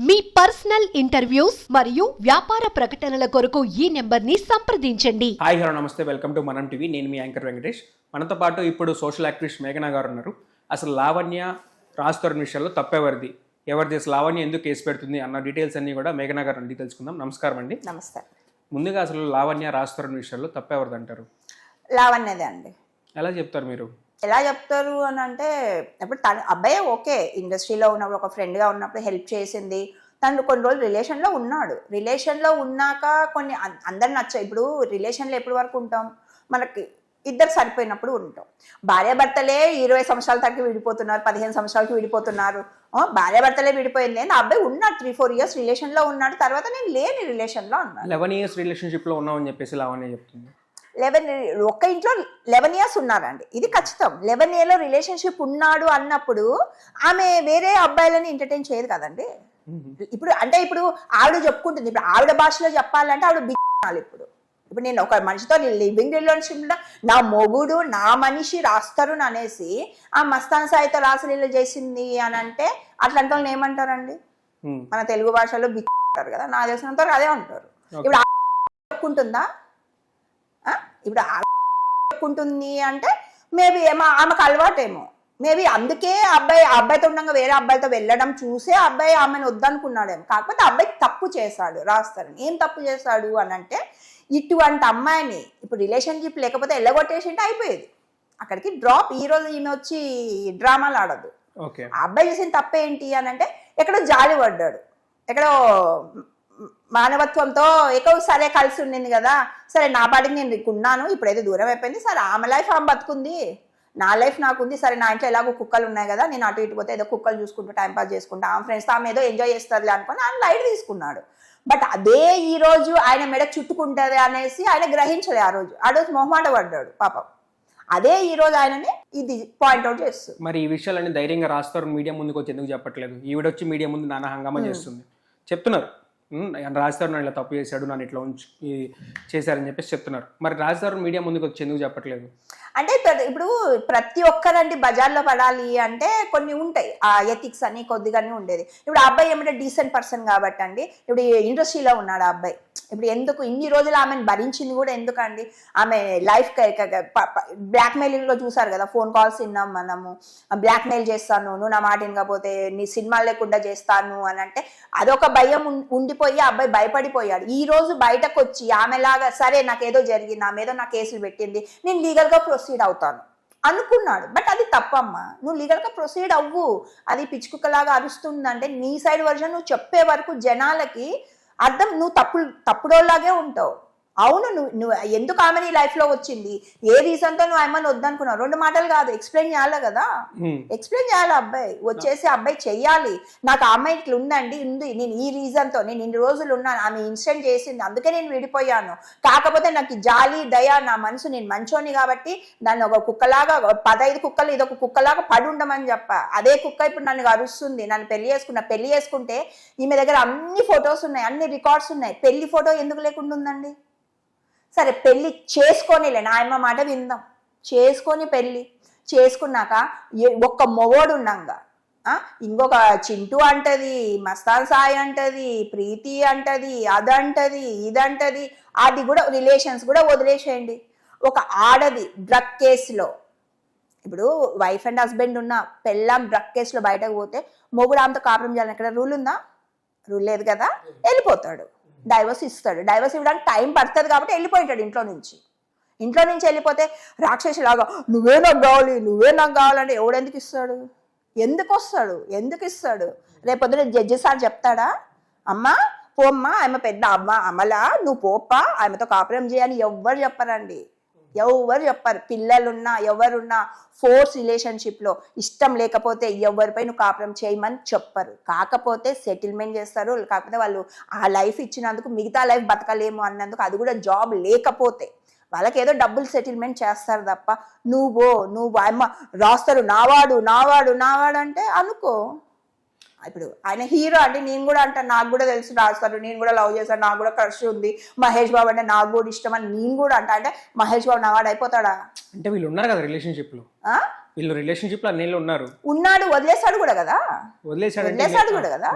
మీ personal interviews మరియు వ్యాపార ప్రకటనల కొరకు ఈ నెంబర్ని సంప్రదించండి. హాయ్ హలో నమస్తే వెల్కమ్ టు మనం టీవీ. నేను మీ యాంకర్ వెంకటేష్. మనతో పాటు ఇప్పుడు సోషల్ యాక్టివిస్ట్ మేఘనా గారు ఉన్నారు. అసలు లావణ్య రాజుతోరణ విషయాల్లో తప్పెవరిది? ఎవరిది? అసలు లావణ్య ఎందుకు కేసు పెడుతుంది అన్న డీటెయిల్స్ అన్ని కూడా మేఘనా గారు అడిగి తెలుసుకుందాం. నమస్కారం అండి. నమస్తే. ముందుగా అసలు లావణ్య రాజుతోరణ విషయాల్లో తప్పెవరిది అంటారు? లావణ్యదే అండి. ఎలా చెప్తారు మీరు? ఎలా చెప్తారు అని అంటే ఇప్పుడు తను అబ్బాయి ఓకే ఇండస్ట్రీలో ఉన్నప్పుడు ఒక ఫ్రెండ్గా ఉన్నప్పుడు హెల్ప్ చేసింది. తను కొన్ని రోజులు రిలేషన్లో ఉన్నాడు. రిలేషన్లో ఉన్నాక కొన్ని అందరు నచ్చ ఇప్పుడు రిలేషన్లో ఎప్పటి వరకు ఉంటాం? మనకి ఇద్దరు సరిపోయినప్పుడు ఉంటాం. భార్యాభర్తలే ఇరవై సంవత్సరాల దాకా విడిపోతున్నారు పదిహేను సంవత్సరాలకి విడిపోతున్నారు. భార్యాభర్తలే విడిపోయింది అని ఆ అబ్బాయి ఉన్నాడు త్రీ ఫోర్ ఇయర్స్ రిలేషన్లో ఉన్నాడు. తర్వాత నేను లేని రిలేషన్లో ఉన్నాను. లెవెన్ ఇయర్స్ రిలేషన్షిప్లో ఉన్నామని చెప్పేసి లావణ్య చెప్తుంది. లెవెన్ ఒక్క ఇంట్లో లెవెన్ ఇయర్స్ ఉన్నారండి. ఇది ఖచ్చితం. లెవెన్ ఇయర్లో రిలేషన్షిప్ ఉన్నాడు అన్నప్పుడు ఆమె వేరే అబ్బాయిలని ఎంటర్టైన్ చేయదు కదండి. ఇప్పుడు అంటే ఇప్పుడు ఆవిడ చెప్పుకుంటుంది. ఇప్పుడు ఆవిడ భాషలో చెప్పాలంటే ఆవిడ బిగ్గాలి ఇప్పుడు. ఇప్పుడు నేను ఒక మనిషితో లివింగ్ రిలేషన్షిప్ నా మొగుడు నా మనిషి రాస్తారు అనేసి ఆ మస్తాన్ సాయితో రాసలీల చేసింది అని అంటే అట్లాంటి వాళ్ళని ఏమంటారండి? Hmm. మన తెలుగు భాషలో అంటారు కదా. నా తెలిసినంత వరకు అదే అంటారు. ఇప్పుడు చెప్పుకుంటుందా? ఇప్పుడు చెప్పుకుంటుంది అంటే మేబీ ఏమో ఆమెకు అలవాటేమో. మేబీ అందుకే అబ్బాయి అబ్బాయితో ఉండగా వేరే అబ్బాయితో వెళ్ళడం చూసే అబ్బాయి ఆమెను వద్దనుకున్నాడేమో. కాకపోతే అబ్బాయి తప్పు చేశాడు రాస్తారని. ఏం తప్పు చేశాడు అని అంటే ఇటువంటి అమ్మాయిని ఇప్పుడు రిలేషన్షిప్ లేకపోతే ఎల్లగొట్టేసింటే అయిపోయేది. అక్కడికి డ్రాప్ ఈ రోజు ఈమె వచ్చి డ్రామాలు ఆడదు. అబ్బాయి చేసిన తప్పేంటి అని అంటే ఎక్కడో జాలి పడ్డాడు ఎక్కడో మానవత్వంతో ఎక్కువ సరే కలిసి ఉండింది కదా. సరే నా పాటికి నేను నీకు ఉన్నాను ఇప్పుడైతే దూరం అయిపోయింది. సరే ఆమె లైఫ్ ఆమె బతుకుంది. నా లైఫ్ నాకుంది. సరే నా ఇంట్లో ఎలాగో కుక్కలు ఉన్నాయి కదా నేను అటు ఇటు పోతే ఏదో కుక్కలు చూసుకుంటూ టైం పాస్ చేసుకుంటా ఆమె ఫ్రెండ్స్ ఆమె ఏదో ఎంజాయ్ చేస్తారులే అనుకుని ఆయన లైట్ తీసుకున్నాడు. బట్ అదే ఈ రోజు ఆయన మెడ చుట్టుకుంటది అనేసి ఆయన గ్రహించలే ఆ రోజు. ఆ రోజు మొహమాట పడ్డాడు పాపం. అదే ఈ రోజు ఆయనని ఇది పాయింట్అవుట్ చేస్తుంది. మరి ఈ విషయాలన్నీ ధైర్యంగా రాస్తారు. మీడియా ముందుకు వచ్చి ఎందుకు చెప్పట్లేదు? ఈవిడొచ్చి మీడియా ముందు నానా హంగామా చేస్తుంది. చెప్తున్నారు. "ఉమ్, రాజధాని నన్ను ఇలా తప్పు చేశాడు నన్ను ఇట్లా ఉంచి చేశారని చెప్పేసి చెప్తున్నారు. మరి రాజధాని మీడియా ముందుకు వచ్చి ఎందుకు చెప్పట్లేదు? అంటే ఇప్పుడు ప్రతి ఒక్కరండి బజార్లో పడాలి అంటే కొన్ని ఉంటాయి. ఆ ఎథిక్స్ అని కొద్దిగానే ఉండేది. ఇప్పుడు ఆ అబ్బాయి ఏమంటే డీసెంట్ పర్సన్ కాబట్టి అండి ఇప్పుడు ఇండస్ట్రీలో ఉన్నాడు ఆ అబ్బాయి. ఇప్పుడు ఎందుకు ఇన్ని రోజులు ఆమెను భరించింది కూడా ఎందుకండి? ఆమె లైఫ్ బ్లాక్మెయిలింగ్లో లో చూసారు కదా ఫోన్ కాల్స్ విన్నాం మనము. బ్లాక్మెయిల్ చేస్తాను నువ్వు నా మాట వినకపోతే నీ సినిమా లేకుండా చేస్తాను అని అంటే అదొక భయం ఉం- ఉండిపోయి అబ్బాయి భయపడిపోయాడు. ఈ రోజు బయటకు వచ్చి ఆమెలాగా సరే నాకేదో జరిగింది ఆమె ఏదో నా కేసులు పెట్టింది నేను లీగల్గా ప్రొసీడ్ అవుతాను అనుకున్నాడు. బట్ అది తప్పమ్మా. నువ్వు లీగల్గా ప్రొసీడ్ అవ్వు. అది పిచ్చుకుక్కలాగా అరుస్తుందంటే నీ సైడ్ వర్షన్ నువ్వు చెప్పే వరకు జనాలకి అర్థం నువ్వు తప్పు తప్పుడోలాగే ఉంటావు. అవును నువ్వు నువ్వు ఎందుకు ఆమె నీ లైఫ్లో వచ్చింది? ఏ రీజన్తో నువ్వు ఆమెను వద్దనుకున్నావు? రెండు మాటలు కాదు ఎక్స్ప్లెయిన్ చేయాలి కదా. ఎక్స్ప్లెయిన్ చేయాలి అబ్బాయి? వచ్చేసి అబ్బాయి చెయ్యాలి. నాకు ఆ అమ్మాయి ఇట్లా ఉందండి ఉంది. నేను ఈ రీజన్తో నేను ఇన్ని రోజులు ఉన్నాను ఆమె ఇన్సిడెంట్ చేసింది అందుకే నేను విడిపోయాను. కాకపోతే నాకు జాలి దయ నా మనసు నేను మంచోని కాబట్టి దాన్ని ఒక కుక్కలాగా పదైదు కుక్కలు ఇది ఒక కుక్కలాగా పడి ఉండమని చెప్ప. అదే కుక్క ఇప్పుడు నన్ను అరుస్తుంది నన్ను పెళ్ళి చేసుకున్నా పెళ్ళి చేసుకుంటే ఈమె దగ్గర అన్ని ఫొటోస్ ఉన్నాయి అన్ని రికార్డ్స్ ఉన్నాయి. పెళ్ళి ఫోటో ఎందుకు లేకుండా ఉందండి? సరే పెళ్ళి చేసుకోనిలే నా అమ్మ మాట విందాం. చేసుకొని పెళ్ళి చేసుకున్నాక ఒక్క మొగోడు ఆ, ఇంకొక చింటూ అంటది మస్తాన్ సాయి అంటది ప్రీతి అంటది అదంటది ఇదంటది అది కూడా రిలేషన్స్ కూడా వదిలేసేయండి. ఒక ఆడది డ్రగ్ కేసులో ఇప్పుడు వైఫ్ అండ్ హస్బెండ్ ఉన్న పెళ్ళాం డ్రగ్ కేసులో బయటకు పోతే మొగుడు ఆమెతో కాపురం చేయాలని ఇక్కడ రూల్ ఉందా? రూల్ లేదు కదా? వెళ్ళిపోతాడు. డైవర్స్ ఇస్తాడు. డైవర్స్ ఇవ్వడానికి టైం పడుతుంది కాబట్టి వెళ్ళిపోయింటాడు ఇంట్లో నుంచి. ఇంట్లో నుంచి వెళ్ళిపోతే రాక్షసులాగా నువ్వే నాకు కావాలి నువ్వే నాకు కావాలంటే ఎవడెందుకు ఇస్తాడు? ఎందుకు వస్తాడు? ఎందుకు ఇస్తాడు? రేపొద్దున జడ్జి సార్ చెప్తాడా? అమ్మా పోమ్మా ఆమె పెద్ద అమ్మ అమల నువ్వు పోప్పా ఆమెతో కాపురం చేయని ఎవ్వరు చెప్పరండి. ఎవరు చెప్పరు? పిల్లలున్నా ఎవరున్నా ఫోర్స్ రిలేషన్షిప్లో ఇష్టం లేకపోతే ఎవరిపై నువ్వు కాపురం చేయమని చెప్పరు. కాకపోతే సెటిల్మెంట్ చేస్తారు. కాకపోతే వాళ్ళు ఆ లైఫ్ ఇచ్చినందుకు మిగతా లైఫ్ బతకలేము అన్నందుకు అది కూడా జాబ్ లేకపోతే వాళ్ళకి ఏదో డబ్బులు సెటిల్మెంట్ చేస్తారు తప్ప నువ్వు నువ్వు అమ్మ రాస్తారు నావాడు నావాడు నావాడు అంటే అనుకో. ఇప్పుడు ఆయన హీరో అంటే నేను కూడా అంటాను నాకు కూడా తెలుసు రాస్తారు నేను కూడా లవ్ చేస్తాను నాకు కూడా క్రష్ ఉంది. మహేష్ బాబు అంటే నాకు కూడా ఇష్టం అని నేను కూడా అంటా. అంటే మహేష్ బాబు నావాడు అయిపోతాడా? అంటే వీళ్ళు ఉన్నారు కదా రిలేషన్షిప్లో? వీళ్ళు రిలేషన్షిప్లో అన్నేళ్ళు ఉన్నారు. ఉన్నాడు వదిలేశాడు కూడా కదా? వదిలేశాడంటే వదిలేశాడు కూడా కదా?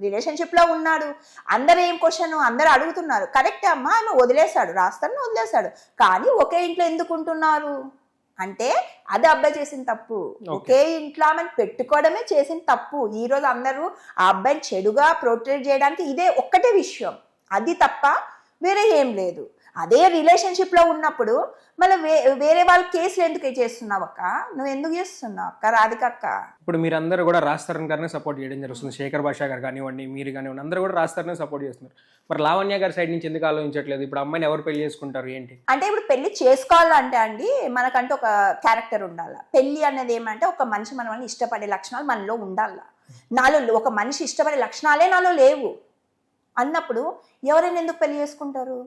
రిలేషన్షిప్లో ఉన్నాడు. అందరు ఏం క్వశ్చన్ అందరు అడుగుతున్నారు. కరెక్టే అమ్మా? ఆమె వదిలేశాడు రాస్తాను వదిలేశాడు. కానీ ఒకే ఇంట్లో ఎందుకు ఉంటున్నారు అంటే అది అబ్బాయి చేసిన తప్పు. ఒకే ఇంట్లో ఆమెను పెట్టుకోవడమే చేసిన తప్పు. ఈ రోజు అందరూ ఆ అబ్బాయిని చెడుగా ప్రొటెక్ట్ చేయడానికి ఇదే ఒక్కటే విషయం. అది తప్ప వేరే ఏం లేదు. అదే రిలేషన్షిప్లో ఉన్నప్పుడు మళ్ళీ వే వేరే వాళ్ళ కేసులు ఎందుకు చేస్తున్నావు అక్క? నువ్వు ఎందుకు చేస్తున్నావు అక్క? రాధిక అక్క. ఇప్పుడు మీరందరూ కూడా రాస్తారని గారిని సపోర్ట్ చేయడం జరుగుతుంది. శేఖర్ భాషా గారు కానివ్వండి మీరు కానివ్వండి అందరూ కూడా రాస్తారని సపోర్ట్ చేస్తున్నారు. మరి లావణ్య గారి సైడ్ నుంచి ఎందుకు ఆలోచించట్లేదు? ఇప్పుడు అమ్మాయిని ఎవరు పెళ్ళి చేసుకుంటారు? ఏంటి? అంటే ఇప్పుడు పెళ్ళి చేసుకోవాలంటే అండి మనకంటూ ఒక క్యారెక్టర్ ఉండాలి. పెళ్ళి అనేది ఏమంటే ఒక మనిషి మనల్ని ఇష్టపడే లక్షణాలు మనలో ఉండాలి. నాలో ఒక మనిషి ఇష్టపడే లక్షణాలే నాలో లేవు. అన్నప్పుడు ఎవరైనా ఎందుకు పెళ్ళి చేసుకుంటారు?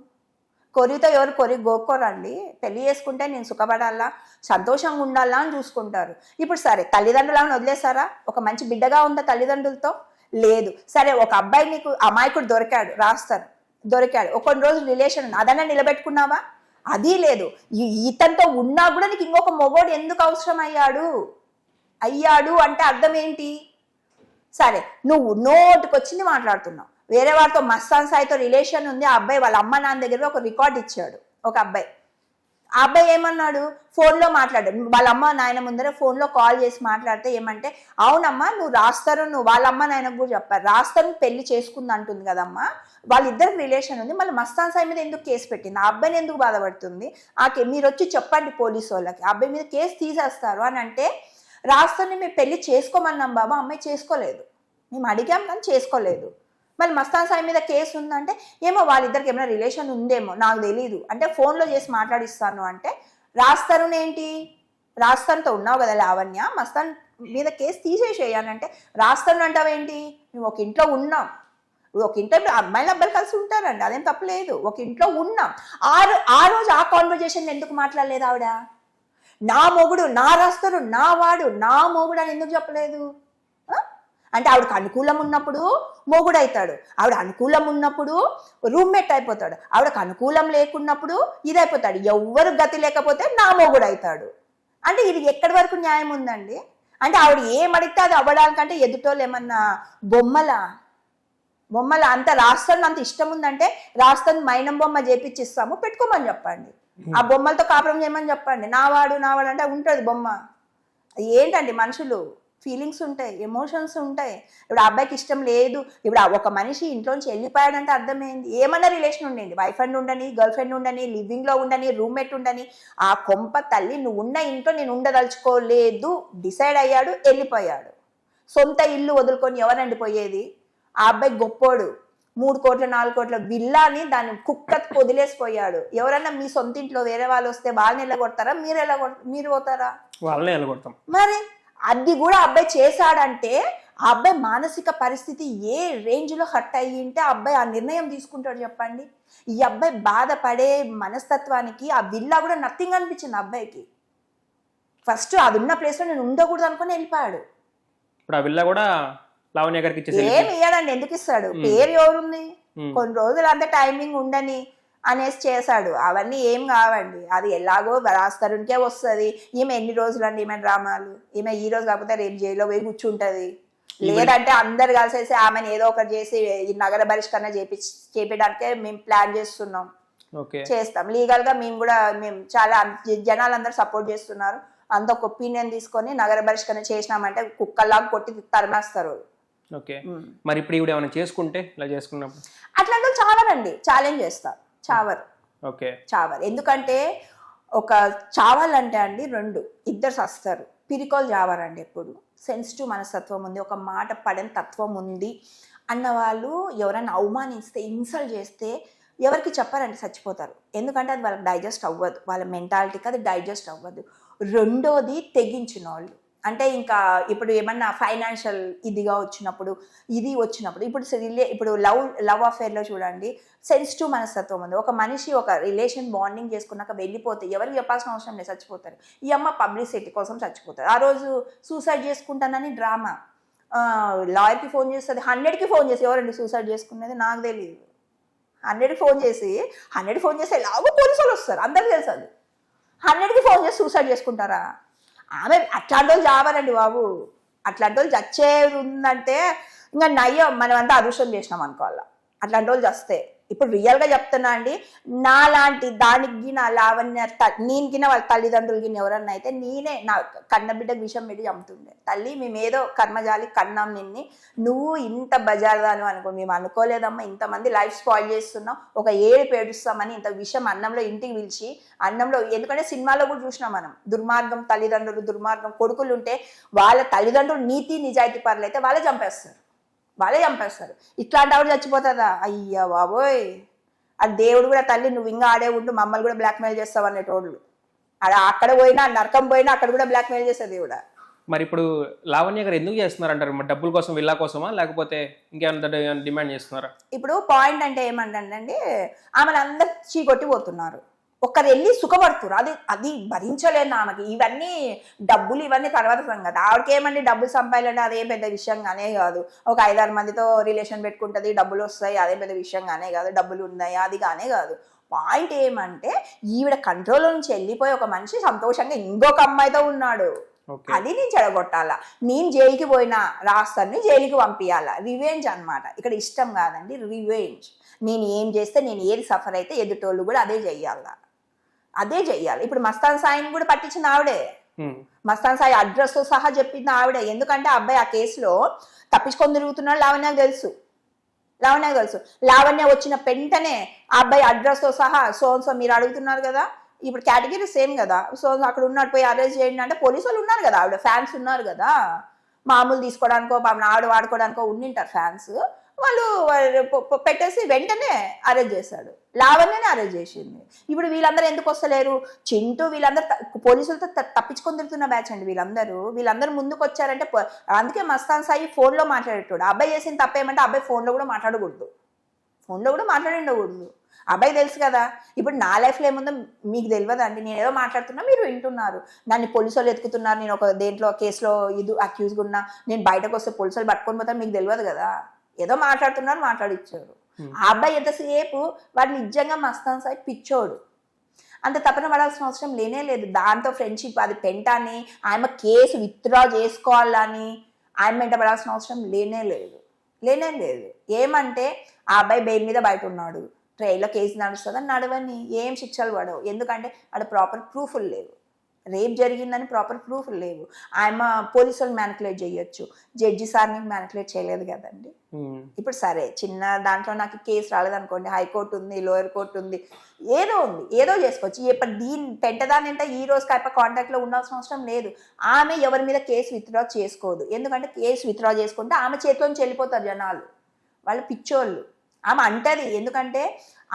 కొరితో ఎవరు కొరి గోక్కోరండి పెళ్ళి చేసుకుంటే నేను సుఖపడాలా సంతోషంగా ఉండాలా అని చూసుకుంటారు. ఇప్పుడు సరే తల్లిదండ్రులను వదిలేసారా ఒక మంచి బిడ్డగా ఉందా తల్లిదండ్రులతో? లేదు. సరే ఒక అబ్బాయి నీకు అమాయకుడు దొరికాడు రాస్తారు. దొరికాడు. ఒక కొన్ని రోజులు రిలేషన్ అదన్నా నిలబెట్టుకున్నావా? అది లేదు. ఇతనితో ఉన్నా కూడా నీకు ఇంకొక మొగోడు ఎందుకు అవసరం అయ్యాడు అయ్యాడు అంటే అర్థం ఏంటి? సరే నువ్వు నోటుకు వచ్చింది మాట్లాడుతున్నావు. వేరే వాళ్ళతో మస్తాన్ సాయితో రిలేషన్ ఉంది. ఆ అబ్బాయి వాళ్ళ అమ్మ నాన్న దగ్గర ఒక రికార్డ్ ఇచ్చాడు. ఒక అబ్బాయి. ఆ అబ్బాయి ఏమన్నాడు? ఫోన్లో మాట్లాడాడు వాళ్ళ అమ్మ నాయన ముందర ఫోన్లో కాల్ చేసి మాట్లాడితే ఏమంటే అవునమ్మా నువ్వు రాస్తారు నువ్వు వాళ్ళ అమ్మ నాయనకు కూడా చెప్పారు రాస్తారు పెళ్ళి చేసుకుంది అంటుంది కదమ్మా. వాళ్ళిద్దరికి రిలేషన్ ఉంది. మళ్ళీ మస్తాన్ సాయి మీద ఎందుకు కేసు పెట్టింది? ఆ అబ్బాయిని ఎందుకు బాధపడుతుంది? ఆ మీరు వచ్చి చెప్పండి పోలీసు వాళ్ళకి. ఆ అబ్బాయి మీద కేసు తీసేస్తారు అని అంటే రాస్తాన్ని మేము పెళ్ళి చేసుకోమన్నాం బాబా. అమ్మాయి చేసుకోలేదు. మేము అడిగాం కానీ చేసుకోలేదు. మళ్ళీ మస్తాన్ సాయి మీద కేసు ఉందంటే ఏమో వాళ్ళిద్దరికి ఏమైనా రిలేషన్ ఉందేమో నాకు తెలియదు అంటే ఫోన్లో చేసి మాట్లాడిస్తాను అంటే రాస్తాను ఏంటి? రాస్తాన్తో ఉన్నావు కదా లావణ్య మస్తాన్ మీద కేసు తీసేసేయాలంటే రాస్తాను అంటావేంటి? నువ్వు ఒక ఇంట్లో ఉన్నాం ఒక ఇంట్లో అమ్మాయిలు అబ్బాయిలు కలిసి ఉంటారండి అదేం తప్పలేదు ఒక ఇంట్లో ఉన్నాం. ఆ ఆ రోజు ఆ కాన్వర్జేషన్ ఎందుకు మాట్లాడలేదు ఆవిడ? నా మొగుడు నా రాస్తారు నా వాడు నా మొగుడు అని ఎందుకు చెప్పలేదు? అంటే ఆవిడకి అనుకూలం ఉన్నప్పుడు మొగుడు అవుతాడు ఆవిడ అనుకూలం ఉన్నప్పుడు రూమ్మేట్ అయిపోతాడు. ఆవిడకి అనుకూలం లేకున్నప్పుడు ఇది అయిపోతాడు ఎవ్వరు గతి లేకపోతే నా మొగుడు అవుతాడు అంటే ఇది ఎక్కడి వరకు న్యాయం ఉందండి? అంటే ఆవిడ ఏం అడిగితే అది అవ్వడానికంటే ఎదుటోళ్ళు ఏమన్నా బొమ్మల? బొమ్మల? అంత రాస్తాను అంత ఇష్టం ఉందంటే రాస్తాను మైనం బొమ్మ చేపిచ్చిస్తాము పెట్టుకోమని చెప్పండి. ఆ బొమ్మలతో కాపురం చేయమని చెప్పండి. నా వాడు నా వాడు అంటే ఉంటుంది బొమ్మ. ఏంటండి మనుషులు? ఫీలింగ్స్ ఉంటాయి ఎమోషన్స్ ఉంటాయి. ఇప్పుడు అబ్బాయికి ఇష్టం లేదు ఇప్పుడు ఒక మనిషి ఇంట్లోంచి వెళ్ళిపోయాడంటే అర్థమైంది. ఏమన్నా రిలేషన్ ఉండండి. వైఫ్ ఫ్రెండ్ ఉండని గర్ల్ ఫ్రెండ్ ఉండని లివింగ్లో ఉండని రూమ్మేట్ ఉండని ఆ కొంప తల్లి నువ్వు ఉన్న ఇంట్లో నేను ఉండదలుచుకోలేదు డిసైడ్ అయ్యాడు వెళ్ళిపోయాడు. సొంత ఇల్లు వదులుకొని ఎవరండి పోయేది? ఆ అబ్బాయి గొప్పోడు. మూడు కోట్ల నాలుగు కోట్ల విల్లాని దాన్ని కుక్కకు వదిలేసిపోయాడు ఎవరన్నా మీ సొంత ఇంట్లో వేరే వాళ్ళు వస్తే వాళ్ళని ఎలా కొడతారా? మీరు ఎలా మీరు పోతారా? వాళ్ళనే వెళ్ళగొడతాం మరి? అది కూడా అబ్బాయి చేశాడంటే ఆ అబ్బాయి మానసిక పరిస్థితి ఏ రేంజ్లో హర్ట్ అయ్యి ఉంటే ఆ అబ్బాయి ఆ నిర్ణయం తీసుకుంటాడు చెప్పండి. ఈ అబ్బాయి బాధపడే మనస్తత్వానికి ఆ విల్లా కూడా నథింగ్ అనిపించింది అబ్బాయికి. ఫస్ట్ అది ఉన్న ప్లేస్లో నేను ఉండకూడదు అనుకుని వెళ్ళిపోయాడు. ఇప్పుడు ఆ విల్ల కూడా లావణ్య గారికి ఇచ్చేసి ఏం ఇయ్యాడండి ఎందుకు ఇస్తాడు? పేరు ఎవరుంది. కొన్ని రోజులు అంతా టైమింగ్ ఉండని అనేసి చేశాడు. అవన్నీ ఏం కావండి. అది ఎలాగో రాస్తారునికే వస్తుంది. ఈమె ఎన్ని రోజులు అండి ఈమె డ్రామాలు ఈమె ఈ రోజు కాకపోతే రేపు జైల్లో పోయి కూర్చుంటది. లేదంటే అందరు కలిసేసి ఆమెను ఏదో ఒకటి చేసి ఈ నగర బహిష్కరణ చేపి చేపించడానికే మేము ప్లాన్ చేస్తున్నాం. చేస్తాం. లీగల్గా మేము కూడా మేము చాలా జ- జనాలందరూ సపోర్ట్ చేస్తున్నారు. అంత ఒక ఒపీనియన్ తీసుకొని నగర బహిష్కరణ చేసినామంటే కుక్కల్లాగా కొట్టి తరిమేస్తారు. ఓకే. మరి ఇప్పుడు ఈవిడ ఏమైనా చేసుకుంటే ఇలా చేసుకున్నప్పుడు? అట్లాంటి వాళ్ళు చావరండి ఛాలెంజ్ చేస్తారు చావరు. ఓకే. చావరు. ఎందుకంటే ఒక చావాలంటే అండి రెండు ఇద్దరు సస్తారు. పిరికోలు చావరండి ఎప్పుడు. సెన్సిటివ్ మనస్తత్వం ఉంది ఒక మాట పడని తత్వం ఉంది అన్న వాళ్ళు ఎవరైనా అవమానిస్తే ఇన్సల్ట్ చేస్తే ఎవరికి చెప్పారంటే చచ్చిపోతారు. ఎందుకంటే అది వాళ్ళకి డైజెస్ట్ అవ్వదు వాళ్ళ మెంటాలిటీకి అది డైజెస్ట్ అవ్వదు. రెండోది తెగించిన వాళ్ళు అంటే ఇంకా ఇప్పుడు ఏమన్నా ఫైనాన్షియల్ ఇదిగా వచ్చినప్పుడు ఇది వచ్చినప్పుడు ఇప్పుడు రిలే ఇప్పుడు లవ్ లవ్ అఫేర్లో చూడండి సెన్సిటివ్ మనస్తత్వం ఉంది. ఒక మనిషి ఒక రిలేషన్ బాండింగ్ చేసుకున్నాక వెళ్ళిపోతే ఎవరికి చెప్పాల్సిన అవసరం లేదు చచ్చిపోతారు. ఈ అమ్మ పబ్లిసిటీ కోసం చచ్చిపోతారు. ఆ రోజు సూసైడ్ చేసుకుంటానని డ్రామా లాయర్కి ఫోన్ చేస్తుంది హండ్రెడ్కి ఫోన్ చేసి ఎవరండి సూసైడ్ చేసుకునేది? నాకు తెలియదు హండ్రెడ్కి ఫోన్ చేసి హండ్రెడ్కి ఫోన్ చేసి ఎలాగో పోలీసు వాళ్ళు వస్తారు. అందరికీ తెలుసు అది. హండ్రెడ్కి ఫోన్ చేసి సూసైడ్ చేసుకుంటారా? ఆమె అట్లాంటి వాళ్ళు చావరండి బాబు. అట్లాంటి వాళ్ళు చచ్చేది ఉందంటే ఇంకా నయ్యం మనం అంతా అదృష్టం చేసినాం అనుకోవాలా అట్లాంటి వాళ్ళు వస్తే ఇప్పుడు రియల్గా చెప్తున్నా అండి నాలాంటి దానికి గిన లావణ్య త- నేను గిన వాళ్ళ తల్లిదండ్రులకి ఎవరన్నా అయితే నేనే నా కన్న బిడ్డకు విషయం పెట్టి చంపుతుండే. తల్లి మేము ఏదో కర్మజాలి కన్నాం నిన్ని నువ్వు ఇంత బజార్దాను అనుకో మేము అనుకోలేదమ్మా ఇంతమంది లైఫ్ స్పాయిల్ చేస్తున్నాం ఒక ఏడు పేడుస్తామని ఇంత విషయం అన్నంలో ఇంటికి పిలిచి అన్నంలో ఎందుకంటే సినిమాలో కూడా చూసినాం మనం దుర్మార్గం తల్లిదండ్రులు దుర్మార్గం కొడుకులు ఉంటే వాళ్ళ తల్లిదండ్రులు నీతి నిజాయితీ పరులు అయితే వాళ్ళే చంపేస్తారు. వాళ్ళే చంపేస్తారు. ఇట్లాంటి ఆవిడ చచ్చిపోతుందా? అయ్యా బాబోయ్. అది దేవుడు కూడా తల్లి నువ్వు ఇంకా ఆడే ఉంటూ మమ్మల్ని కూడా బ్లాక్మెయిల్ చేస్తావు అనేటోళ్ళు. ఆడ అక్కడ పోయినా నరకం పోయినా అక్కడ కూడా బ్లాక్మెయిల్ చేసే దేవుడా? మరి ఇప్పుడు లావణ్య గారు ఎందుకు చేస్తున్నారు అంటారు డబ్బుల కోసం విల్లా కోసమా? లేకపోతే ఇంకేమైనా డిమాండ్ చేస్తున్నారా? ఇప్పుడు పాయింట్ అంటే ఏమంటే ఆమెను అందరు చీకొట్టి పోతున్నారు. ఒక్కరు వెళ్ళి సుఖపడుతున్నారు అది అది భరించలేదు ఆమెకి ఇవన్నీ డబ్బులు ఇవన్నీ తర్వాత సంగతి. ఆవిడకి ఏమండి డబ్బులు సంపాదాలంటే అదేం పెద్ద విషయంగానే కాదు. ఒక ఐదారు మందితో రిలేషన్ పెట్టుకుంటుంది డబ్బులు వస్తాయి అదేం పెద్ద విషయంగానే కాదు. డబ్బులు ఉన్నాయి అది కానే కాదు. పాయింట్ ఏమంటే ఈవిడ కంట్రోల్ నుంచి వెళ్ళిపోయి ఒక మనిషి సంతోషంగా ఇంకొక అమ్మాయితో ఉన్నాడు. అది నేను చెడగొట్టాలా? నేను జైలుకి పోయినా రాస్తాను జైలుకి పంపించాలా రివెంజ్ అన్నమాట. ఇక్కడ ఇష్టం కాదండి రివెంజ్. నేను ఏం చేస్తే నేను ఏది సఫర్ అయితే ఎదుటోళ్ళు కూడా అదే చెయ్యాలా? అదే చెయ్యాలి. ఇప్పుడు మస్తాన్ సాయిని కూడా పట్టించిన ఆవిడే. మస్తాన్ సాయి అడ్రస్తో సహా చెప్పింది ఆవిడే. ఎందుకంటే అబ్బాయి ఆ కేసులో తప్పించుకొని తిరుగుతున్నాడు లావణ్య తెలుసు. లావణ్య తెలుసు. లావణ్య వచ్చిన వెంటనే ఆ అబ్బాయి అడ్రస్తో సహా సోన్సో మీరు అడుగుతున్నారు కదా ఇప్పుడు కేటగిరీ సేమ్ కదా. సో అక్కడ ఉన్నాడు పోయి అరెస్ట్ చేయండి అంటే పోలీసు వాళ్ళు ఉన్నారు కదా ఆవిడ. ఫ్యాన్స్ ఉన్నారు కదా. మామూలు తీసుకోవడానికో ఆవిడ వాడుకోవడానికో ఉండింటారు ఫ్యాన్స్. వాళ్ళు పెట్టేసి వెంటనే అరెస్ట్ చేశాడు. లావణ్యనే అరెస్ట్ చేసింది. ఇప్పుడు వీళ్ళందరూ ఎందుకు వస్తలేరు? చింటూ వీళ్ళందరూ త- పోలీసులతో త- తప్పించుకొని తిరుగుతున్న బ్యాచ్ అండి వీళ్ళందరూ. వీళ్ళందరూ ముందుకు వచ్చారంటే అందుకే మస్తాన్ సాయి ఫోన్లో మాట్లాడేటోడు. అబ్బాయి చేసిన తప్పేమంటే అబ్బాయి ఫోన్లో కూడా మాట్లాడకూడదు. ఫోన్లో కూడా మాట్లాడిండకూడదు. అబ్బాయి తెలుసు కదా. ఇప్పుడు నా లైఫ్లో ఏముందో మీకు తెలియదు అండి నేను ఏదో మాట్లాడుతున్నా మీరు వింటున్నారు. నన్ను పోలీసు వాళ్ళు ఎత్తుకుతున్నారు. నేను ఒక దేంట్లో కేసులో ఇది అక్యూజ్గా ఉన్నా నేను బయటకు వస్తే పోలీసులు పట్టుకొని పోతాను మీకు తెలియదు కదా. ఏదో మాట్లాడుతున్నారు మాట్లాడిచ్చారు ఆ అబ్బాయి ఎంతసేపు వాడు నిజంగా మస్తాన్ సాయి పిచ్చోడు. అంత తపన పడాల్సిన అవసరం లేనే లేదు. దాంతో ఫ్రెండ్షిప్ అది పెంటాని ఆమె కేసు విత్డ్రా చేసుకోవాలని ఆయన వెంట పడాల్సిన అవసరం లేనే లేదు. లేనే లేదు. ఏమంటే ఆ అబ్బాయి బెయిల్ మీద బయట ఉన్నాడు ట్రైన్లో కేసు నడుస్తుందని నడవని ఏం శిక్షలు పడవు. ఎందుకంటే ఆడ ప్రాపర్ ప్రూఫ్లు లేవు. రేప్ జరిగిందని ప్రాపర్ ప్రూఫ్లు లేవు. ఆయన పోలీసులు మ్యానికులేట్ చేయొచ్చు. జడ్జి సార్ని మ్యానికులేట్ చేయలేదు కదండి. ఇప్పుడు సరే చిన్న దాంట్లో నాకు కేసు రాలేదనుకోండి హైకోర్టు ఉంది లోయర్ కోర్టు ఉంది ఏదో ఉంది ఏదో చేసుకోవచ్చు. ఇప్పుడు దీని పెంటదాని అంటే ఈ రోజు కైప కాంటాక్ట్లో ఉండాల్సిన అవసరం లేదు. ఆమె ఎవరి మీద కేసు విత్డ్రా చేసుకోదు. ఎందుకంటే కేసు విత్డ్రా చేసుకుంటే ఆమె చేతిలోంచి వెళ్ళిపోతారు జనాలు. వాళ్ళు పిచ్చోళ్ళు. ఆమె అంటది. ఎందుకంటే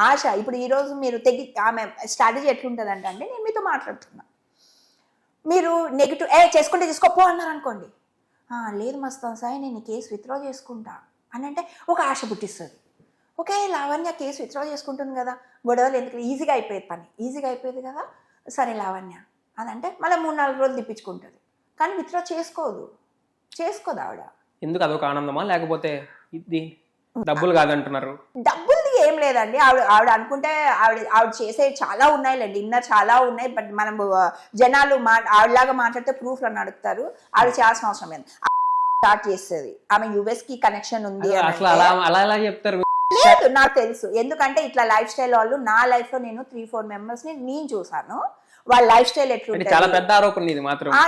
ఆశ ఇప్పుడు ఈ రోజు మీరు తెగి ఆమె స్ట్రాటజీ ఎట్లుంటుందంటే అంటే నేను మీతో మాట్లాడుతున్నా. మీరు నెగిటివ్ ఏ చేసుకుంటే చేసుకోపో అన్నారు అనుకోండి "ఆ, లేదు మస్తాన్ సాయి నేను కేసు విత్డ్రా చేసుకుంటా. అని అంటే ఒక ఆశ పుట్టిస్తుంది. ఓకే లావణ్య కేసు విత్డ్రా చేసుకుంటుంది కదా గొడవలు ఎందుకు? ఈజీగా అయిపోయేది పని ఈజీగా అయిపోయేది కదా. సరే లావణ్య. అని అంటే మళ్ళీ మూడు నాలుగు రోజులు తిప్పించుకుంటుంది. కానీ విత్డ్రా చేసుకోదు. చేసుకోదు ఆవిడ. ఎందుకు అదొక ఆనందమా? లేకపోతే ఇది డబ్బులు కాదంటున్నారు. డబ్బులది ఏం లేదండి. ఆవిడ ఆవిడ అనుకుంటే ఆవిడ ఆవిడ చేసే చాలా ఉన్నాయిలేండి ఇన్నర్ చాలా ఉన్నాయి బట్ మనం జనాలు మా ఆవిడలాగా మాట్లాడితే ప్రూఫ్ అని అడుగుతారు. ఆవిడ చేయాల్సిన అవసరం లేదు. స్టార్ట్ చేస్తుంది ఆమె యుఎస్కి కనెక్షన్ ఉంది అలా చెప్తారు. లేదు నాకు తెలుసు. ఎందుకంటే ఇట్లా లైఫ్ స్టైల్ వాళ్ళు నా లైఫ్లో నేను త్రీ ఫోర్ మెంబర్స్ని నేను చూసాను. వాళ్ళ లైఫ్ స్టైల్ చాలా పెద్ద ఆరోపణ ఇది మాత్రం. ఆ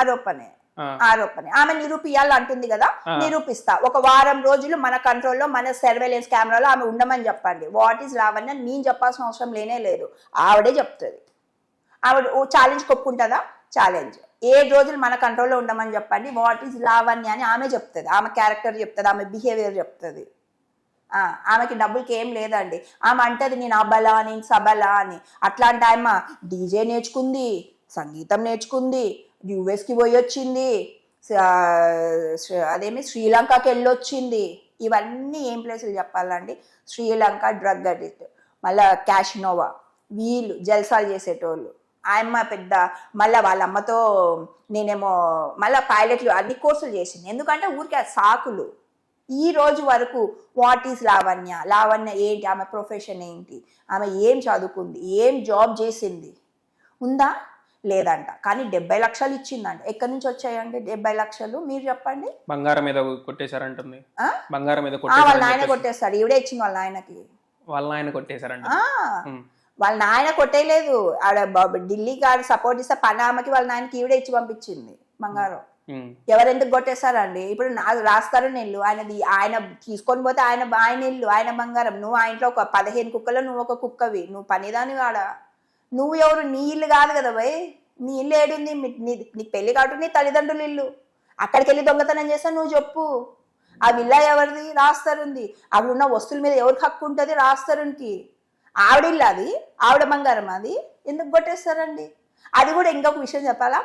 ఆరోపణే. ఆరోపణ. ఆమె నిరూపియాలి అంటుంది కదా. నిరూపిస్తా. ఒక వారం రోజులు మన కంట్రోల్లో మన సర్వేలెన్స్ కెమెరాలో ఆమె ఉండమని చెప్పండి. What is Lavanya? నేను చెప్పాల్సిన అవసరం లేనే లేదు. ఆవిడే చెప్తుంది. ఆవిడ ఓ ఛాలెంజ్ కొప్పుకుంటుందా ఛాలెంజ్. ఏడు రోజులు మన కంట్రోల్లో ఉండమని చెప్పండి. వాట్ ఈస్ లావణ్య అని ఆమె చెప్తుంది. ఆమె క్యారెక్టర్ చెప్తుంది ఆమె బిహేవియర్ చెప్తుంది. ఆ, ఆమెకి డబ్బులకి ఏం లేదండి. ఆమె అంటది నేను అబల నేను సబల అని. అట్లాంటి ఆమె డీజే నేర్చుకుంది సంగీతం నేర్చుకుంది యుఎస్కి పోయి వచ్చింది అదేమి శ్రీలంకకి వెళ్ళొచ్చింది ఇవన్నీ ఏం ప్లేసులు చెప్పాలండి? శ్రీలంక డ్రగ్ అడిక్ట్ మళ్ళా క్యాష్నోవా వీళ్ళు జల్సాలు చేసేటోళ్ళు. ఆయమ్మ పెద్ద మళ్ళీ వాళ్ళ అమ్మతో నేనేమో మళ్ళీ పైలట్లు అన్ని కోర్సులు చేసింది. ఎందుకంటే ఊరికే సాకులు. ఈ రోజు వరకు వాట్ ఈస్ లావణ్య? లావణ్య ఏంటి? ఆమె ప్రొఫెషన్ ఏంటి? ఆమె ఏం చదువుకుంది? ఏం జాబ్ చేసింది? ఉందా? లేదంట. కానీ డెబ్బై లక్షలు ఇచ్చిందంట. ఎక్కడి నుంచి వచ్చాయండి డెబ్బై లక్షలు? మీరు చెప్పండి. బంగారం మీద కొట్టేశారంటుంది? బంగారం మీద వాళ్ళ నాయన. కొట్టేస్తాడు ఈవిడే ఇచ్చింది వాళ్ళ నాయనకి. వాళ్ళ ఆయన కొట్టేశారంట. వాళ్ళ నాయన కొట్టేయలేదు. ఆడ ఢిల్లీకి ఆడ సపోర్ట్ ఇస్తే పనామకి వాళ్ళ నాయనకి ఈవిడే ఇచ్చి పంపించింది బంగారం. ఎవరెందుకు కొట్టేశారండి? ఇప్పుడు నా రాస్తారు ఇల్లు ఆయనది ఆయన తీసుకొని పోతే ఆయన ఆయన ఇల్లు ఆయన బంగారం. నువ్వు ఆ ఇంట్లో ఒక పదిహేను కుక్కలు నువ్వు ఒక కుక్కవి. నువ్వు పనిదాని వాడ నువ్వు ఎవరు నీ ఇల్లు కాదు కదా భయ్. నీ ఇల్లు ఏడుంది నీ నీకు పెళ్ళి కాబట్టి నీ తల్లిదండ్రుల ఇల్లు. అక్కడికి వెళ్ళి దొంగతనం చేస్తా నువ్వు చెప్పు. ఆ విల్లా ఎవరిది? రాస్తారుంది. అక్కడ ఉన్న వస్తువుల మీద ఎవరికి హక్కు ఉంటుంది? రాస్తారునికి. ఆవిడ ఇల్లు అది? ఆవిడ బంగారం అది? ఎందుకు కొట్టేస్తారండి? అది కూడా ఇంకొక విషయం చెప్పాలా?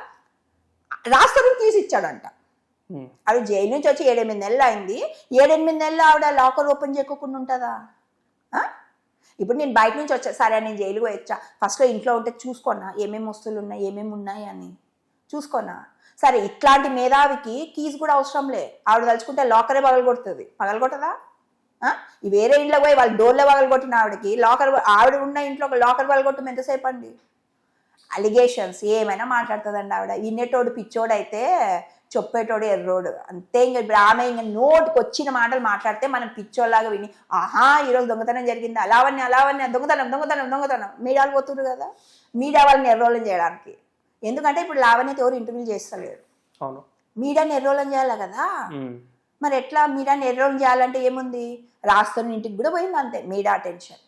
రాస్తారు తీసి ఇచ్చాడంట ఆవిడ జైలు నుంచి వచ్చి ఏడెనిమిది నెలలు అయింది. ఏడెనిమిది నెలలు ఆవిడ లాకర్ ఓపెన్ చేయకుండా ఉంటుందా? ఇప్పుడు నేను బయట నుంచి వచ్చా సరే నేను జైలుకు వచ్చా. ఫస్ట్లో ఇంట్లో ఉంటే చూసుకున్నా ఏమేమి వస్తువులు ఉన్నాయి ఏమేమి ఉన్నాయి అని. చూసుకున్నా సరే ఇట్లాంటి మేధావికి కీస్ కూడా అవసరం లే. ఆవిడ తలుచుకుంటే లాకరే పగలగొడుతుంది. పగలగొట్టదా? ఈ వేరే ఇంట్లో పోయి వాళ్ళు డోర్లో పగలగొట్టిన ఆవిడకి లాకర్ ఆవిడ ఉన్న ఇంట్లో ఒక లాకర్ పగలగొట్టం ఎంతసేపు అండి? అలిగేషన్స్ ఏమైనా మాట్లాడుతుందండి ఆవిడ. వినేటోడు పిచ్చోడైతే చెప్పేటోడు ఎర్రోడు. అంతే ఇంకా ఇప్పుడు ఆమె ఇంకా నోటికి వచ్చిన మాటలు మాట్లాడితే మనం పిచ్చోళ్ళలాగా విని ఆహా ఈరోజు దొంగతనం జరిగింది? అలావన్నీ అలావన్నీ దొంగతనం దొంగతనం దొంగతనం. మీడియాలు పోతున్నారు కదా? మీడియా వాళ్ళని ఎర్రోళ్ళని చేయడానికి. ఎందుకంటే ఇప్పుడు లావణ్యత ఎవరు ఇంటర్వ్యూ చేస్తలేరు మీడియాని ఎర్రోళ్ళని చేయాలి కదా. మరి ఎట్లా? మీడియాని ఎర్రోళ్ళని చేయాలంటే ఏముంది? రాస్తున్న ఇంటికి కూడా పోయింది అంతే. Media attention.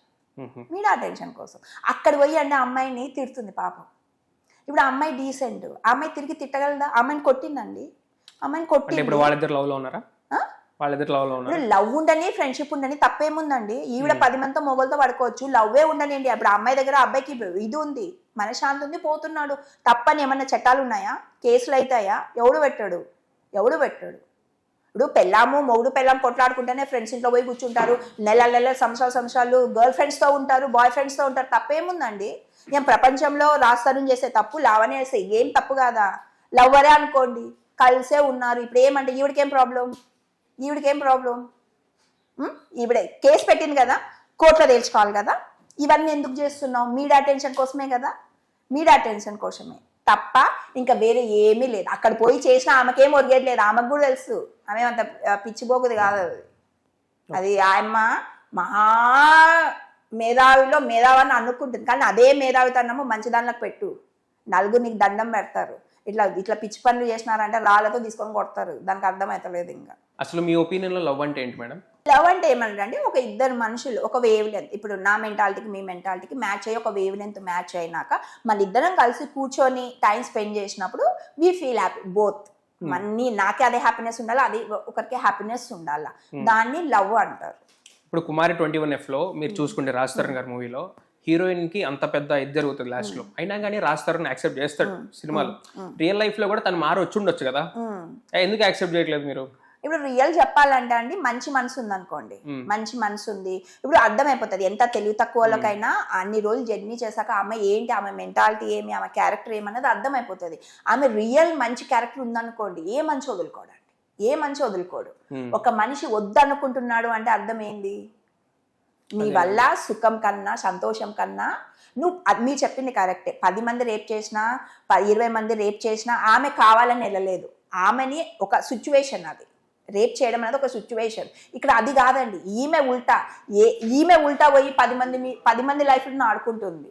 మీడియా అటెన్షన్ కోసం. అక్కడ పోయి అంటే అమ్మాయిని తిడుతుంది పాపం. ఇప్పుడు అమ్మాయి డీసెంట్ అమ్మాయి తిరిగి తిట్టగలదా? అమ్మాయిని కొట్టిందండి. అమ్మాయిని అంటే కొట్టింది. ఇప్పుడు వాళ్ళిద్దరు లవ్లో ఉన్నారా? వాళ్ళిద్దరు లవ్లో ఉన్నారా? లవ్ ఉండని ఫ్రెండ్షిప్ ఉండని తప్పేముందండి? ఈవిడ పది మందితో మొగలతో పడుకోవచ్చు. లవ్వే ఉండనండి అప్పుడు అమ్మాయి దగ్గర అబ్బాయికి ఇది ఉంది. మనశ్శాంతి ఉంది పోతున్నాడు. తప్పని ఏమన్నా చట్టాలు ఉన్నాయా? కేసులు అవుతాయా? ఎవడు పెట్టాడు? ఎవడు పెట్టాడు? ఇప్పుడు పెళ్ళాము మొగుడు పెళ్ళాం కొట్లాడుకుంటేనే ఫ్రెండ్స్ ఇంట్లో పోయి కూర్చుంటారు. నెల నెల సంవత్సరాలు సంవత్సరాలు గర్ల్ ఫ్రెండ్స్తో ఉంటారు బాయ్ ఫ్రెండ్స్తో ఉంటారు. తప్పేముందండి? నేను ప్రపంచంలో రాస్తాను చేసే తప్పు లావనే చేసే ఏం తప్పు కాదా? లవ్వరే అనుకోండి కలిసే ఉన్నారు. ఇప్పుడు ఏమంటే ఈవిడికేం ప్రాబ్లం ఈవిడికేం ప్రాబ్లం ఈవిడే కేసు పెట్టింది కదా కోర్టులో తేల్చుకోవాలి కదా. ఇవన్నీ ఎందుకు చేస్తున్నావు? మీడియా అటెన్షన్ కోసమే కదా? మీడియా అటెన్షన్ కోసమే. తప్ప ఇంకా వేరే ఏమీ లేదు. అక్కడ పోయి చేసినా ఆమెకేం ఒరిగేది లేదు. ఆమెకు కూడా తెలుసు. ఆమె అంత పిచ్చిపోకుది కాదు అది. అది ఆయమ్మ మహా మేధావిలో మేధావని అనుకుంటుంది. కానీ అదే మేధావితనము మంచి దానిలోకి పెట్టు. నలుగురు నీకు దండం పెడతారు. ఇట్లా ఇట్లా పిచ్చి పనులు చేసినారంటే రాళ్ళతో తీసుకొని కొడతారు. దానికి అర్థమవుతలేదు ఇంకా. అసలు మీ ఒపీనియన్లో లవ్ అంటే ఏంటి మేడం? లవ్ అంటే ఏమంటారంటే ఒక ఇద్దరు మనుషులు ఒక వేవ్ లెంత్ ఇప్పుడు నా మెంటాలిటీకి మీ మెంటాలిటీకి మ్యాచ్ అయ్యి ఒక వేవ్ లెంత్ మ్యాచ్ అయినాక మన ఇద్దరం కలిసి కూర్చొని టైం స్పెండ్ చేసినప్పుడు వీ ఫీల్ హ్యాపీ బోత్ మన్ని నాకే అదే హ్యాపీనెస్ ఉండాలి? అది ఒకరికి హ్యాపీనెస్ ఉండాలి? దాన్ని లవ్ అంటారు. ఇప్పుడు కుమారి ట్వంటీ వన్ ఎఫ్లో మీరు చూసుకుంటే రాజ్ తరుణ్ గారి మూవీలో హీరోయిన్కి అంత పెద్ద ఇది జరుగుతుంది లాస్ట్లో. అయినా కానీ రాజ్ తరుణ్ యాక్సెప్ట్ చేస్తాడు సినిమాలో. రియల్ లైఫ్లో కూడా తను మారి వచ్చి ఉండొచ్చు కదా? ఎందుకు యాక్సెప్ట్ చేయట్లేదు మీరు? ఇప్పుడు రియల్ చెప్పాలంటే అండి మంచి మనసు ఉందనుకోండి. మ్మ్. మంచి మనసు ఉంది. ఇప్పుడు అర్థమైపోతుంది ఎంత తెలివి తక్కువ వాళ్ళకైనా అన్ని రోజులు జర్నీ చేశాక ఆమె ఏంటి ఆమె మెంటాలిటీ ఏమి ఆమె క్యారెక్టర్ ఏమన్నది అర్థమైపోతుంది. ఆమె రియల్ మంచి క్యారెక్టర్ ఉందనుకోండి ఏ మంచి వదులుకోడండి ఏ మంచి వదులుకోడు. ఒక మనిషి వద్దనుకుంటున్నాడు అంటే అర్థం ఏంది నీ వల్ల సుఖం కన్నా సంతోషం కన్నా నువ్వు అది మీరు చెప్పింది కరెక్టే. పది మంది రేప్ చేసినా ఇరవై మంది రేప్ చేసినా ఆమె కావాలని వెళ్ళలేదు ఆమెని ఒక సిచ్యువేషన్ అది. రేప్ చేయడం అనేది ఒక సిచ్యువేషన్. ఇక్కడ అది కాదండి. ఈమె ఉల్టా. ఏ ఈమె ఉల్టా పోయి పది మందిని పది మంది లైఫ్ను ఆడుకుంటుంది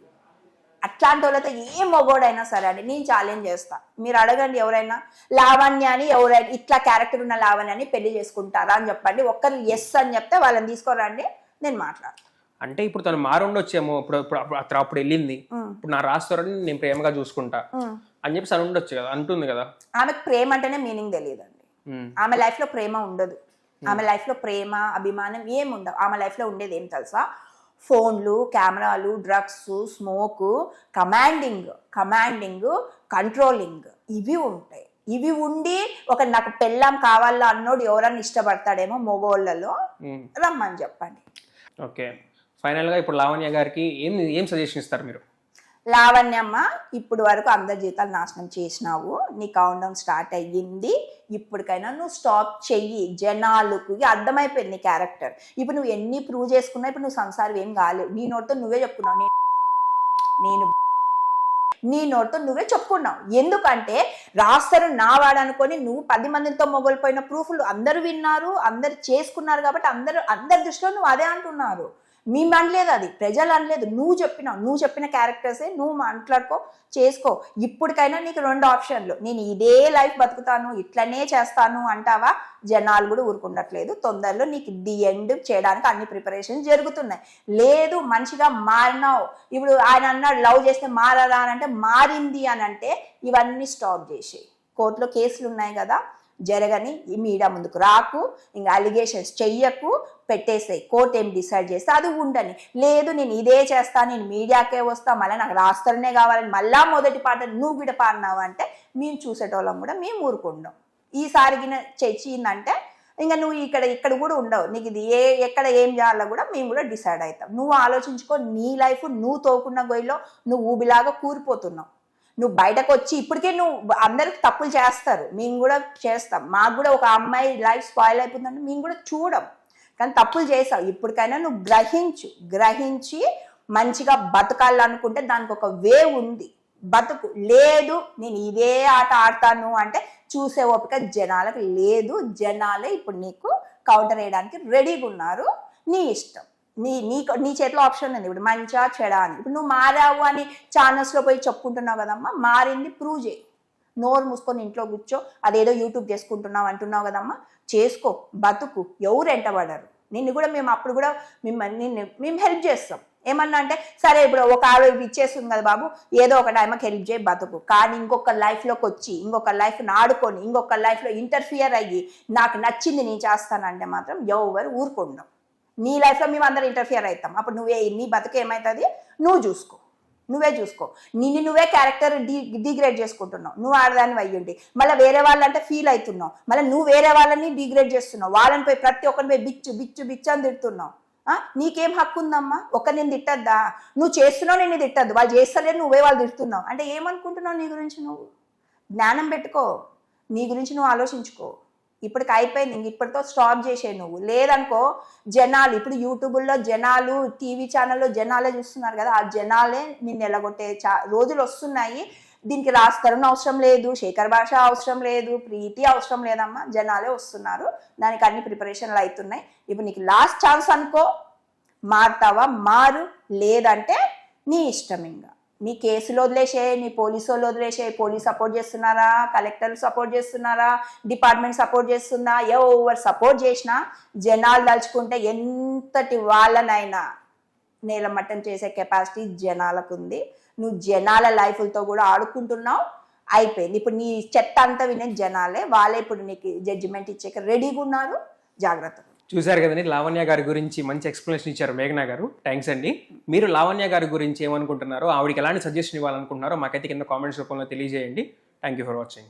అట్లాంటి వాళ్ళతో ఏ మొగోడైనా సరే అండి నేను ఛాలెంజ్ చేస్తా. మీరు అడగండి ఎవరైనా లావణ్యాని ఎవరైనా ఇట్లా క్యారెక్టర్ ఉన్న లావణ్యాన్ని పెళ్ళి చేసుకుంటారా అని చెప్పండి. ఒక్కరు ఎస్ అని చెప్తే వాళ్ళని తీసుకోరండి నేను మాట్లాడతాను అంటే ఇప్పుడు తను మారి ఉండొచ్చేమో ఇప్పుడు అప్పుడు అతను అప్పుడు వెళ్ళింది. ఇప్పుడు నా రాస్తారని నేను ప్రేమగా చూసుకుంటా. అని చెప్పి తను ఉండొచ్చు కదా అంటుంది కదా. ఆమెకు ప్రేమ అంటేనే మీనింగ్ తెలియదండి. మ్మ్. ఆమె లైఫ్లో ప్రేమ ఉండదు. ఆమె లైఫ్లో ప్రేమ అభిమానం ఏం ఉండవు ఆమె లైఫ్లో ఉండేది ఏం తెలుసా? ఫోన్లు కెమెరాలు drugs smoke commanding commanding controlling ఇవి ఉంటాయి. ఇవి ఉండి ఒక నాకు పెళ్ళాం కావాలా అన్నోడు ఎవరన్నా ఇష్టపడతాడేమో మగోళ్ళలో మ్మ్. రమ్మని చెప్పండి. ఓకే. ఫైనల్గా ఇప్పుడు లావణ్య గారికి ఏం ఏం సజెషన్ ఇస్తారు మీరు? లావణ్యమ్మ ఇప్పుడు వరకు అందరి జీవితాలు నాశనం చేసినావు. నీ కౌంట్ డౌన్ స్టార్ట్ అయ్యింది. ఇప్పటికైనా నువ్వు స్టాప్ చెయ్యి. జనాలకు అర్థమైపోయింది నీ క్యారెక్టర్ ఇప్పుడు నువ్వు ఎన్ని ప్రూవ్ చేసుకున్నా ఇప్పుడు నువ్వు సంసారం ఏం కాలేవు నీ నోటితో నువ్వే చెప్పుకున్నావు. నేను నేను నీ నోటితో నువ్వే చెప్పుకున్నావు. ఎందుకంటే రాస్తారు నా వాడనుకొని నువ్వు పది మందితో మొగలిపోయిన ప్రూఫ్లు అందరూ విన్నారు అందరు చేసుకున్నారు కాబట్టి అందరూ అందరి దృష్టిలో నువ్వు అదే అంటున్నారు. మేము అనలేదు అది. ప్రజలు అనలేదు. నువ్వు చెప్పినావు. నువ్వు చెప్పిన క్యారెక్టర్సే నువ్వు మాట్లాడుకో చేసుకో. ఇప్పటికైనా నీకు రెండు ఆప్షన్లు. నేను ఇదే లైఫ్ బతుకుతాను ఇట్లనే చేస్తాను అంటావా? జనాలు కూడా ఊరుకుండట్లేదు. తొందరలో నీకు ది ఎండ్ చేయడానికి అన్ని ప్రిపరేషన్స్ జరుగుతున్నాయి. లేదు మంచిగా మారినావు. ఇప్పుడు ఆయన అన్నాడు లవ్ చేస్తే మారదా అని అంటే మారింది అని అంటే ఇవన్నీ స్టాప్ చేసి కోర్టులో కేసులు ఉన్నాయి కదా. జరగని మీడియా ముందుకు రాకు. ఇంకా అలిగేషన్స్ చెయ్యకు. పెట్టేసాయి. కోర్టు ఏం డిసైడ్ చేస్తే అది ఉండని. లేదు నేను ఇదే చేస్తా నేను మీడియాకే వస్తా మళ్ళీ నాకు రాస్తారనే కావాలని మళ్ళా మొదటి పాట నువ్వు కూడా పాడినావు అంటే మేము చూసేటోళ్ళం కూడా మేము ఊరుకుంటాం. ఈసారి గిన చెచ్చిందంటే ఇంకా నువ్వు ఇక్కడ ఇక్కడ కూడా ఉండవు. నీకు ఇది ఏ ఎక్కడ ఏం చేయాలో కూడా మేము కూడా డిసైడ్ అవుతాం. నువ్వు ఆలోచించుకో నీ లైఫ్ నువ్వు తోకున్న గొయ్యిలో నువ్వు ఊబిలాగా కూరిపోతున్నావు. నువ్వు బయటకు వచ్చి ఇప్పటికే నువ్వు అందరికి తప్పులు చేస్తారు. మేము కూడా చేస్తాం. మాకు కూడా ఒక అమ్మాయి లైఫ్ స్పాయిల్ అయిపోతుందంటే మేము కూడా చూడం. కానీ తప్పులు చేసావు. ఇప్పటికైనా నువ్వు గ్రహించు. గ్రహించి మంచిగా బతకాలనుకుంటే దానికి ఒక వే ఉంది. బతుకు. లేదు నేను ఇదే ఆట ఆడతాను అంటే చూసే ఓపిక జనాలకు లేదు. జనాలే ఇప్పుడు నీకు కౌంటర్ వేయడానికి రెడీగా ఉన్నారు. నీ ఇష్టం. నీ నీ నీ చేతిలో ఆప్షన్ ఉంది. ఇప్పుడు మంచా చెడా అని. ఇప్పుడు నువ్వు మారావు అని ఛానల్స్లో పోయి చెప్పుకుంటున్నావు కదమ్మా. మారింది ప్రూవ్ చేయి. నోరు మూసుకొని ఇంట్లో కూర్చో. అదేదో యూట్యూబ్ చేసుకుంటున్నావు అంటున్నావు కదమ్మా. చేసుకో. బతుకు. ఎవరు ఎంటబడరు నిన్ను కూడా మేము అప్పుడు కూడా మిమ్మల్ని నిన్ను మేము హెల్ప్ చేస్తాం. ఏమన్నా అంటే సరే ఇప్పుడు ఒక ఆవిడ ఇచ్చేస్తుంది కదా బాబు ఏదో ఒక టైంకి హెల్ప్ చేయి బతుకు. కానీ ఇంకొక లైఫ్లోకి వచ్చి ఇంకొక లైఫ్ని ఆడుకొని ఇంకొక లైఫ్లో ఇంటర్ఫియర్ అయ్యి నాకు నచ్చింది నేను చేస్తానంటే మాత్రం ఎవరు ఊరుకుండం. నీ లైఫ్లో మేము అందరం ఇంటర్ఫియర్ అవుతాం. అప్పుడు నువ్వే నీ బతుకు ఏమవుతుంది నువ్వు చూసుకో. నువ్వే చూసుకో. నిన్ను నువ్వే క్యారెక్టర్ డీ డిగ్రేడ్ చేసుకుంటున్నావు. నువ్వు ఆడదాన్ని అయ్యుండి. మళ్ళీ వేరే వాళ్ళంటే ఫీల్ అవుతున్నావు. మళ్ళీ నువ్వు వేరే వాళ్ళని డిగ్రేడ్ చేస్తున్నావు. వాళ్ళని పోయి ప్రతి ఒక్కరిని పోయి బిచ్చు బిచ్చు బిచ్చు అని తిడుతున్నావు. నీకేం హక్కు ఉందమ్మా? ఒక్క నేను తిట్టద్దా? నువ్వు చేస్తున్నావు నేను తిట్టద్దు. వాళ్ళు చేస్తలేదు నువ్వే వాళ్ళు తిడుతున్నావు. అంటే ఏమనుకుంటున్నావు నీ గురించి నువ్వు? జ్ఞానం పెట్టుకో. నీ గురించి నువ్వు ఆలోచించుకో. ఇప్పటికి అయిపోయింది. ఇంక ఇప్పటితో స్టాప్ చేసే నువ్వు. లేదనుకో జనాలు ఇప్పుడు యూట్యూబ్లో జనాలు టీవీ ఛానల్లో జనాలే చూస్తున్నారు కదా ఆ జనాలే నిన్ను ఎలగొట్టే చా రోజులు వస్తున్నాయి. దీనికి రాస్తరుణ్ అవసరం లేదు శేఖర్ భాష అవసరం లేదు ప్రీతి అవసరం లేదమ్మా జనాలే వస్తున్నారు. దానికి అన్ని ప్రిపరేషన్లు అవుతున్నాయి ఇప్పుడు నీకు లాస్ట్ ఛాన్స్ అనుకో మారుతావా? మారు లేదంటే నీ ఇష్టం ఇంకా. నీ కేసులు వదిలేసే నీ పోలీసు వాళ్ళు వదిలేసే పోలీస్ సపోర్ట్ చేస్తున్నారా కలెక్టర్లు సపోర్ట్ చేస్తున్నారా డిపార్ట్మెంట్ సపోర్ట్ చేస్తుందా ఎవరు సపోర్ట్ చేసినా జనాలు దలుచుకుంటే ఎంతటి వాళ్ళనైనా నేలమట్టం చేసే కెపాసిటీ జనాలకు ఉంది నువ్వు జనాల లైఫ్లతో కూడా ఆడుకుంటున్నావు అయిపోయింది. ఇప్పుడు నీ చెత్త అంతా వినే జనాలే వాళ్ళే ఇప్పుడు నీకు జడ్జిమెంట్ ఇచ్చాక రెడీగా ఉన్నారు. జాగ్రత్త. చూశారు కదండి లావణ్య గారి గురించి మంచి ఎక్స్ప్లెనేషన్ ఇచ్చారు మేఘనా గారు. థ్యాంక్స్ అండి. మీరు లావణ్య గారి గురించి ఏమనుకుంటున్నారో ఆవిడకి ఎలాంటి సజెషన్ ఇవ్వాలనుకుంటున్నారో మాకైతే కింద కామెంట్స్ రూపంలో తెలియజేయండి. Thank you for watching